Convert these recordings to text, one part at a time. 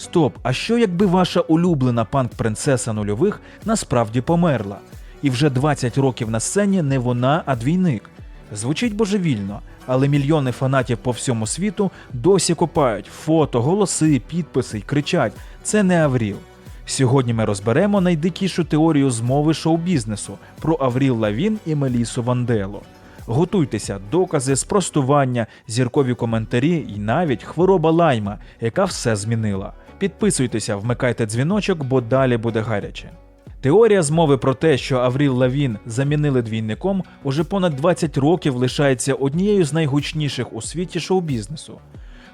Стоп, а що якби ваша улюблена панк-принцеса нульових насправді померла? І вже 20 років на сцені не вона, а двійник. Звучить божевільно, але мільйони фанатів по всьому світу досі копають фото, голоси, підписи й кричать: це не Авріл. Сьогодні ми розберемо найдикішу теорію змови шоу-бізнесу про Авріл Лавін і Мелісу Вандело. Готуйтеся, докази, спростування, зіркові коментарі і навіть хвороба лайма, яка все змінила. Підписуйтеся, вмикайте дзвіночок, бо далі буде гаряче. Теорія змови про те, що Авріл Лавін замінили двійником, уже понад 20 років лишається однією з найгучніших у світі шоу-бізнесу.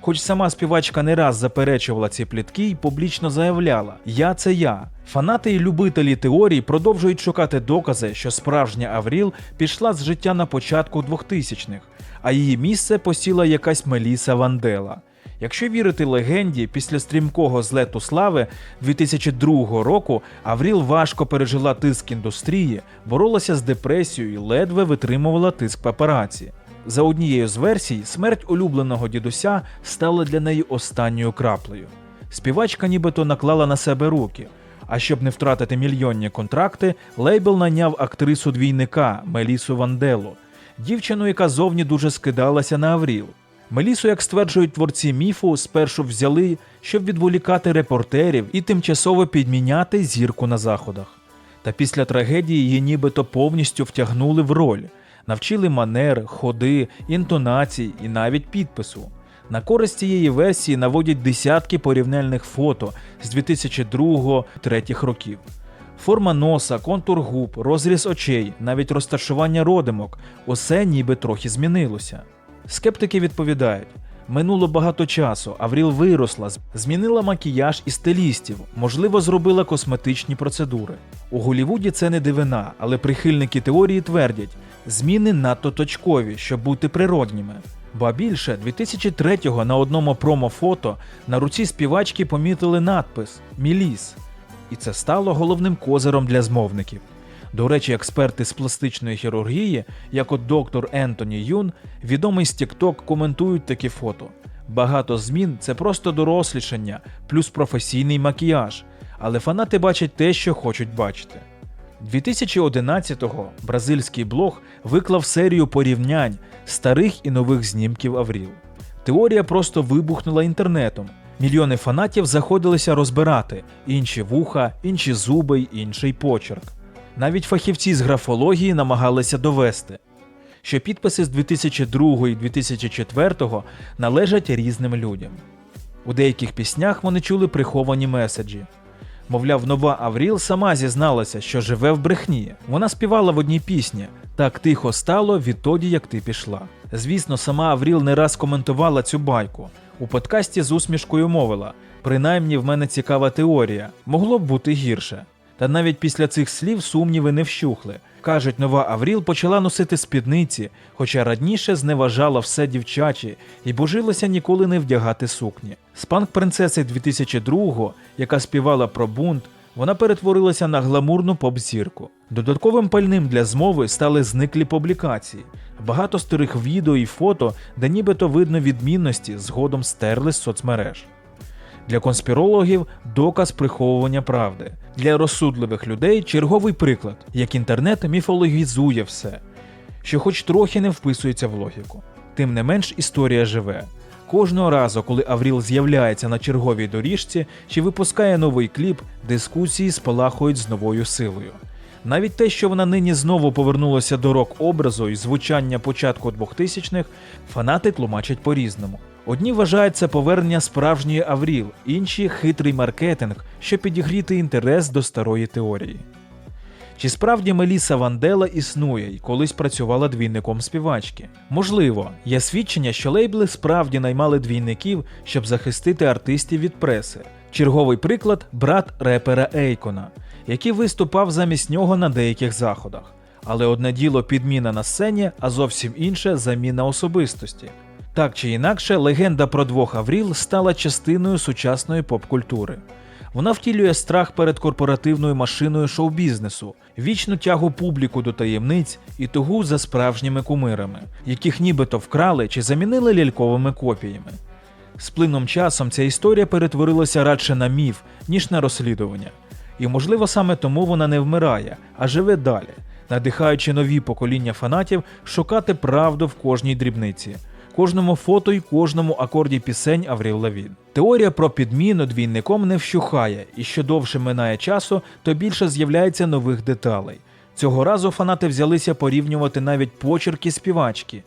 Хоч сама співачка не раз заперечувала ці плітки і публічно заявляла: Я це я. Фанати і любителі теорій продовжують шукати докази, що справжня Авріл пішла з життя на початку 2000-х, а її місце посіла якась Меліса Вандела. Якщо вірити легенді, після стрімкого злету слави 2002 року Авріл важко пережила тиск індустрії, боролася з депресією і ледве витримувала тиск папараці. За однією з версій, смерть улюбленого дідуся стала для неї останньою краплею. Співачка нібито наклала на себе руки. А щоб не втратити мільйонні контракти, лейбл наняв актрису двійника Мелісу Вандело, дівчину, яка зовні дуже скидалася на Авріл. Мелісу, як стверджують творці міфу, спершу взяли, щоб відволікати репортерів і тимчасово підміняти зірку на заходах. Та після трагедії її нібито повністю втягнули в роль, навчили манер, ходи, інтонацій і навіть підпису. На користь цієї версії наводять десятки порівняльних фото з 2002-2003 років. Форма носа, контур губ, розріз очей, навіть розташування родимок усе ніби трохи змінилося. Скептики відповідають: минуло багато часу, Авріл виросла, змінила макіяж і стилістів, можливо, зробила косметичні процедури. У Голівуді це не дивина, але прихильники теорії твердять, зміни надто точкові, щоб бути природніми. Ба більше 2003-го на одному промо-фото на руці співачки помітили надпис Міліс. І це стало головним козиром для змовників. До речі, експерти з пластичної хірургії, як от доктор Ентоні Юн, відомий з TikTok, коментують такі фото. Багато змін це просто дорослішання, плюс професійний макіяж. Але фанати бачать те, що хочуть бачити. 2011-го бразильський блог виклав серію порівнянь старих і нових знімків Авріл. Теорія просто вибухнула інтернетом. Мільйони фанатів заходилися розбирати інші вуха, інші зуби інший почерк. Навіть фахівці з графології намагалися довести, що підписи з 2002 і 2004 належать різним людям. У деяких піснях вони чули приховані меседжі. Мовляв, нова Авріл сама зізналася, що живе в брехні. Вона співала в одній пісні Так тихо стало відтоді, як ти пішла. Звісно, сама Авріл не раз коментувала цю байку. У подкасті з усмішкою мовила: принаймні в мене цікава теорія, могло б бути гірше. Та навіть після цих слів сумніви не вщухли. Кажуть, нова Авріл почала носити спідниці, хоча раніше зневажала все дівчачі і божилася ніколи не вдягати сукні. З панк-принцеси 2002-го, яка співала про бунт, вона перетворилася на гламурну поп-зірку. Додатковим пальним для змови стали зниклі публікації. Багато старих відео і фото, де нібито видно відмінності, згодом стерли з соцмереж. Для конспірологів доказ приховування правди. Для розсудливих людей черговий приклад, як інтернет міфологізує все, що хоч трохи не вписується в логіку. Тим не менш, історія живе. Кожного разу, коли Авріл з'являється на черговій доріжці чи випускає новий кліп, дискусії спалахують з новою силою. Навіть те, що вона нині знову повернулася до рок-образу і звучання початку 2000-х, фанати тлумачать по-різному. Одні вважають це повернення справжньої Авріл, інші хитрий маркетинг, щоб підігріти інтерес до старої теорії. Чи справді Меліса Вандела існує і колись працювала двійником співачки? Можливо, є свідчення, що лейбли справді наймали двійників, щоб захистити артистів від преси. Черговий приклад брат репера Ейкона, який виступав замість нього на деяких заходах. Але одне діло підміна на сцені, а зовсім інше заміна особистості. Так чи інакше, легенда про двох Авріл стала частиною сучасної поп-культури. Вона втілює страх перед корпоративною машиною шоу-бізнесу, вічну тягу публіку до таємниць і тугу за справжніми кумирами, яких нібито вкрали чи замінили ляльковими копіями. З плином часом ця історія перетворилася радше на міф, ніж на розслідування. І можливо саме тому вона не вмирає, а живе далі, надихаючи нові покоління фанатів шукати правду в кожній дрібниці, кожному фото й кожному акорді пісень Аврил Лавін. Теорія про підміну двійником не вщухає, і що довше минає часу, то більше з'являється нових деталей. Цього разу фанати взялися порівнювати навіть почерки співачки.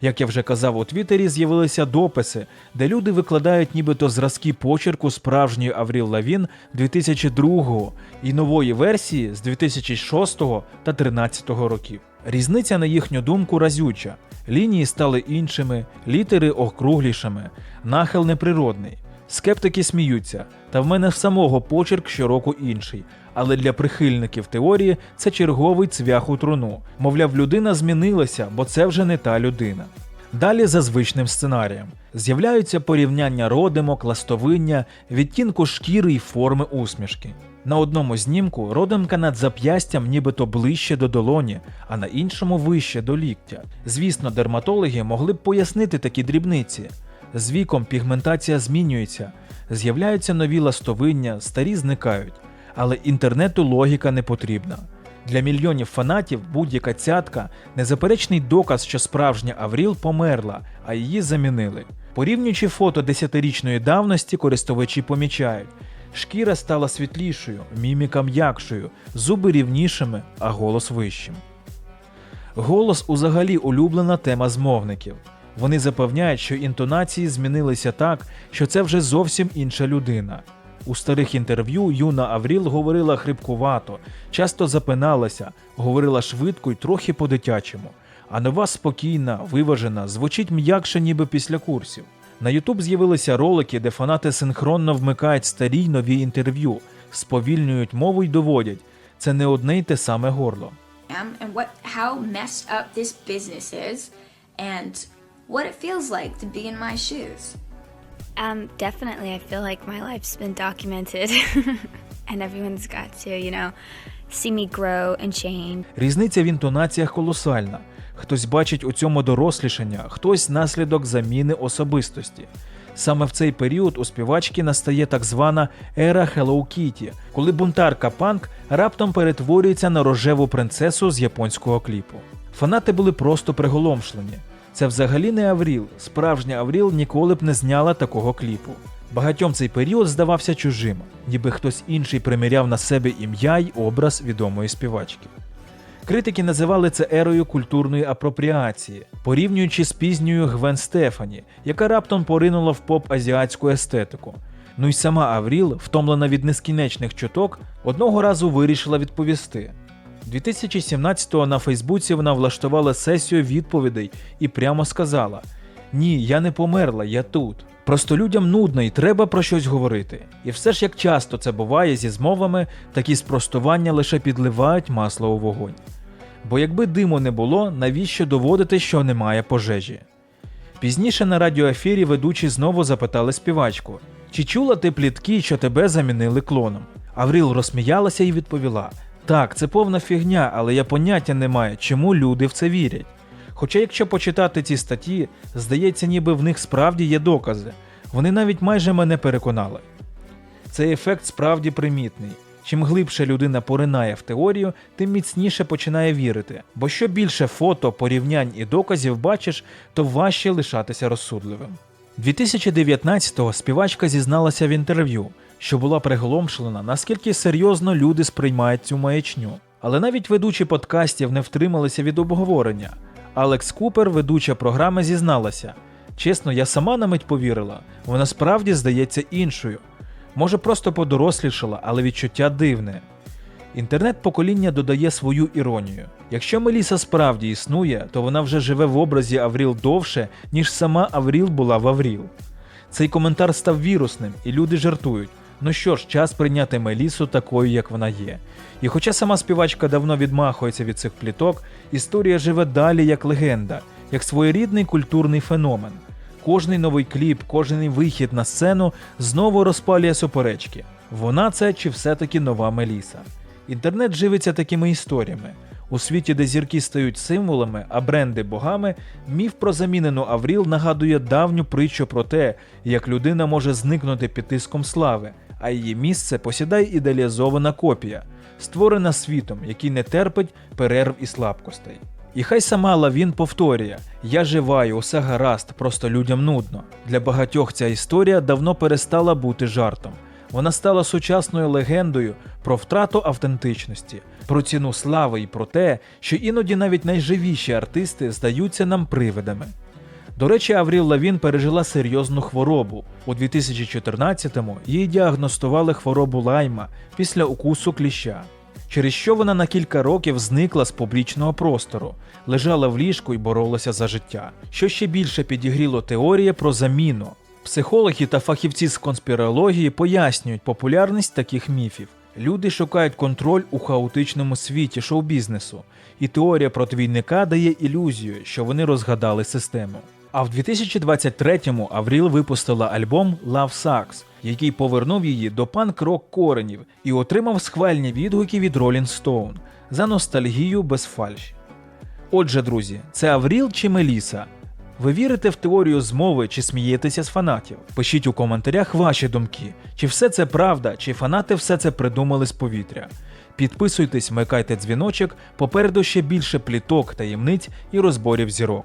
Як я вже казав у Твіттері, з'явилися дописи, де люди викладають нібито зразки почерку справжньої Авріл Лавін 2002 і нової версії з 2006 та 2013 років. Різниця, на їхню думку, разюча. Лінії стали іншими, літери округлішими, нахил неприродний. Скептики сміються, та в мене в самого почерк щороку інший. Але для прихильників теорії це черговий цвях у труну. Мовляв, людина змінилася, бо це вже не та людина. Далі за звичним сценарієм з'являються порівняння родимок, ластовиння, відтінку шкіри й форми усмішки. На одному знімку родимка над зап'ястям нібито ближче до долоні, а на іншому вище до ліктя. Звісно, дерматологи могли б пояснити такі дрібниці. З віком пігментація змінюється, з'являються нові ластовиння, старі зникають. Але інтернету логіка не потрібна. Для мільйонів фанатів будь-яка цятка незаперечний доказ, що справжня Авріл померла, а її замінили. Порівнюючи фото десятирічної давності, користувачі помічають, шкіра стала світлішою, міміка м'якшою, зуби рівнішими, а голос вищим. Голос узагалі улюблена тема змовників. Вони запевняють, що інтонації змінилися так, що це вже зовсім інша людина. У старих інтерв'ю юна Авріл говорила хрипкувато, часто запиналася, говорила швидко й трохи по-дитячому. А нова спокійна, виважена, звучить м'якше, ніби після курсів. На Ютуб з'явилися ролики, де фанати синхронно вмикають старі й нові інтерв'ю, сповільнюють мову й доводять. Це не одне й те саме горло. Um, definitely, I feel like my life's been documented, and everyone's got to, you know, see me grow and change. Різниця в інтонаціях колосальна. Хтось бачить у цьому дорослішання, хтось наслідок заміни особистості. Саме в цей період у співачки настає так звана ера Hello Kitty, коли бунтарка панк раптом перетворюється на рожеву принцесу з японського кліпу. Фанати були просто приголомшлені. Це взагалі не Авріл. Справжня Авріл ніколи б не зняла такого кліпу. Багатьом цей період здавався чужим, ніби хтось інший приміряв на себе ім'я й образ відомої співачки. Критики називали це ерою культурної апропріації, порівнюючи з пізньою Гвен Стефані, яка раптом поринула в поп-азіатську естетику. Ну й сама Авріл, втомлена від нескінченних чуток, одного разу вирішила відповісти. 2017-го на Фейсбуці вона влаштувала сесію відповідей і прямо сказала: Ні, я не померла, я тут. Просто людям нудно і треба про щось говорити. І все ж як часто це буває зі змовами, такі спростування лише підливають масло у вогонь. Бо якби диму не було, навіщо доводити, що немає пожежі? Пізніше на радіоефірі ведучі знову запитали співачку: чи чула ти плітки, що тебе замінили клоном? Авріл розсміялася і відповіла: Так, це повна фігня, але я поняття не маю, чому люди в це вірять. Хоча, якщо почитати ці статті, здається, ніби в них справді є докази. Вони навіть майже мене переконали. Цей ефект справді примітний. Чим глибше людина поринає в теорію, тим міцніше починає вірити. Бо що більше фото, порівнянь і доказів бачиш, то важче лишатися розсудливим. 2019-го співачка зізналася в інтерв'ю, що була приголомшлена, наскільки серйозно люди сприймають цю маячню. Але навіть ведучі подкастів не втрималися від обговорення. Алекс Купер, ведуча програми, зізналася: чесно, я сама на мить повірила, вона справді здається іншою. Може, просто подорослішала, але відчуття дивне. Інтернет-покоління додає свою іронію. Якщо Меліса справді існує, то вона вже живе в образі Авріл довше, ніж сама Авріл була в Авріл. Цей коментар став вірусним, і люди жартують. Ну що ж, час прийняти Мелісу такою, як вона є. І хоча сама співачка давно відмахується від цих пліток, історія живе далі як легенда, як своєрідний культурний феномен. Кожний новий кліп, кожний вихід на сцену знову розпалює суперечки. Вона це чи все-таки нова Меліса. Інтернет живиться такими історіями. У світі, де зірки стають символами, а бренди богами, міф про замінену Авріл нагадує давню притчу про те, як людина може зникнути під тиском слави, а її місце посідає ідеалізована копія, створена світом, який не терпить перерв і слабкостей. І хай сама Лавін повторює: Я жива і усе гаразд, просто людям нудно. Для багатьох ця історія давно перестала бути жартом. Вона стала сучасною легендою про втрату автентичності, про ціну слави і про те, що іноді навіть найживіші артисти здаються нам привидами. До речі, Авріл Лавін пережила серйозну хворобу. У 2014-му їй діагностували хворобу лайма після укусу кліща, через що вона на кілька років зникла з публічного простору, лежала в ліжку і боролася за життя, що ще більше підігріло теорія про заміну. Психологи та фахівці з конспірології пояснюють популярність таких міфів. Люди шукають контроль у хаотичному світі шоу-бізнесу, і теорія про двійника дає ілюзію, що вони розгадали систему. А в 2023-му Авріл випустила альбом Love Sucks, який повернув її до панк-рок коренів і отримав схвальні відгуки від Rolling Stone за ностальгію без фальші. Отже, друзі, це Авріл чи Меліса? Ви вірите в теорію змови чи смієтеся з фанатів? Пишіть у коментарях ваші думки, чи все це правда, чи фанати все це придумали з повітря. Підписуйтесь, вмикайте дзвіночок, попереду ще більше пліток, таємниць і розборів зірок.